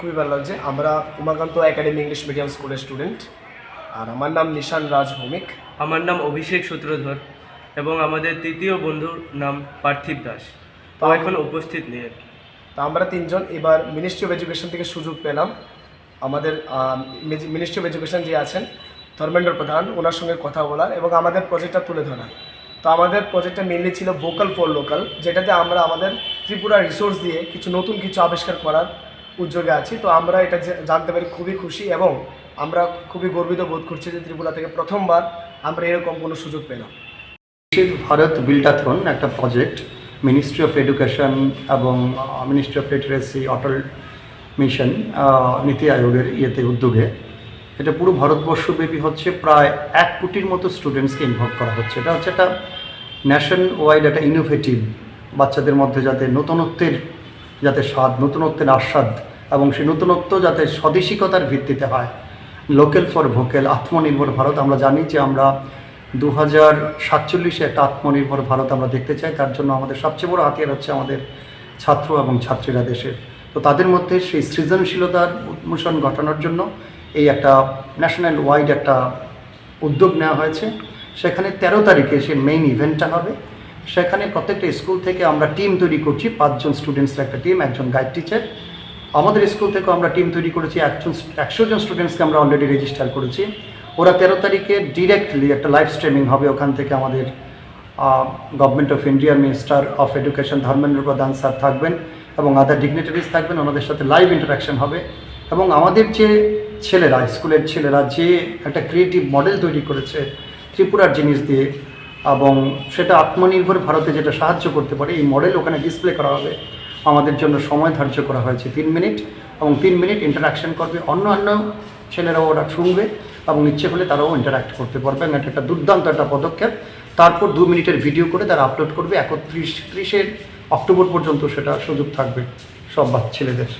খুবই ভালো লাগছে। আমরা উমাকান্ত একাডেমি ইংলিশ মিডিয়াম স্কুলের স্টুডেন্ট আর আমার নাম নিশান রাজ ভৌমিক। আমার নাম অভিষেক সূত্রধর এবং আমাদের তৃতীয় বন্ধুর নাম পার্থিব দাস। তো এখন উপস্থিত নেই আর কি। তা আমরা তিনজন এবার মিনিস্ট্রি অফ এডুকেশন থেকে সুযোগ পেলাম। আমাদের মিনিস্ট্রি অফ এডুকেশন যে আছেন ধর্মেন্দ্র প্রধান ওনার সঙ্গে কথা বলার এবং আমাদের প্রজেক্টটা তুলে ধরার। তো আমাদের প্রজেক্টটা মেনলি ছিল ভোকাল ফর লোকাল যেটাতে আমরা আমাদের ত্রিপুরা রিসোর্স দিয়ে কিছু নতুন কিছু আবিষ্কার করার উদ্যোগে আছি। তো আমরা এটা জানতে পারি, খুবই খুশি এবং আমরা খুবই গর্বিত বোধ করছি যে ত্রিপুরা থেকে প্রথমবার আমরা এরকম কোনো সুযোগ পেলাম। ভারত বিল্ডাথন একটা প্রজেক্ট মিনিস্ট্রি অফ এডুকেশন এবং ministry of literacy Atal mission Niti আয়োগের ইয়েতে উদ্যোগে। এটা পুরো ভারতবর্ষব্যাপী হচ্ছে, প্রায় এক কোটির মতো স্টুডেন্টসকে ইনভলভ করা হচ্ছে। এটা হচ্ছে একটা ন্যাশন ওয়াইড একটা ইনোভেটিভ বাচ্চাদের মধ্যে যাতে নতুনত্বের যাতে স্বাদ, নতুনত্বের আস্বাদ এবং সেই নতুনত্ব যাতে স্বদেশিকতার ভিত্তিতে হয়। লোকেল ফর ভোকেল আত্মনির্ভর ভারত। আমরা জানি যে আমরা দু হাজার সাতচল্লিশে একটা আত্মনির্ভর ভারত আমরা দেখতে চাই। তার জন্য আমাদের সবচেয়ে বড় হাতিয়ার হচ্ছে আমাদের ছাত্র এবং ছাত্রীরা দেশের। তো তাদের মধ্যে সেই সৃজনশীলতার উন্মোচন ঘটানোর জন্য এই একটা ন্যাশনাল ওয়াইড একটা উদ্যোগ নেওয়া হয়েছে। সেখানে তেরো তারিখে সে মেইন ইভেন্টটা হবে। সেখানে প্রত্যেকটা স্কুল থেকে আমরা টিম তৈরি করছি। পাঁচজন স্টুডেন্টসের একটা টিম, একজন গাইড টিচার। আমাদের স্কুল থেকেও আমরা টিম তৈরি করেছি, একজন একশো জন স্টুডেন্টসকে আমরা অলরেডি রেজিস্টার করেছি। ওরা তেরো তারিখে ডিরেক্টলি একটা লাইভ স্ট্রিমিং হবে ওখান থেকে আমাদের গভর্নমেন্ট অফ ইন্ডিয়ার minister of education Dharmendra Pradhan sir থাকবেন এবং আদার ডিগনিটারিজ থাকবেন। ওনাদের সাথে লাইভ ইন্টারাকশন হবে। এবং আমাদের যে ছেলেরা, স্কুলের ছেলেরা যে একটা ক্রিয়েটিভ মডেল তৈরি করেছে, ত্রিপুরার জিনিস দিয়ে এবং সেটা আত্মনির্ভর ভারতে যেটা সাহায্য করতে পারে, এই মডেল ওখানে ডিসপ্লে করা হবে। আমাদের জন্য সময় ধার্য করা হয়েছে তিন মিনিট এবং তিন মিনিট ইন্টারাকশন করবে। অন্য অন্য ছেলেরাও ওরা শুনবে এবং ইচ্ছে হলে তারাও ইন্টারাক্ট করতে পারবে এটা একটা দুর্দান্ত একটা পদক্ষেপ। তারপর দু মিনিটের ভিডিও করে তারা আপলোড করবে। একত্রিশ ত্রিশে অক্টোবর পর্যন্ত সেটা সুযোগ থাকবে সব বাচ্চা ছেলেদের।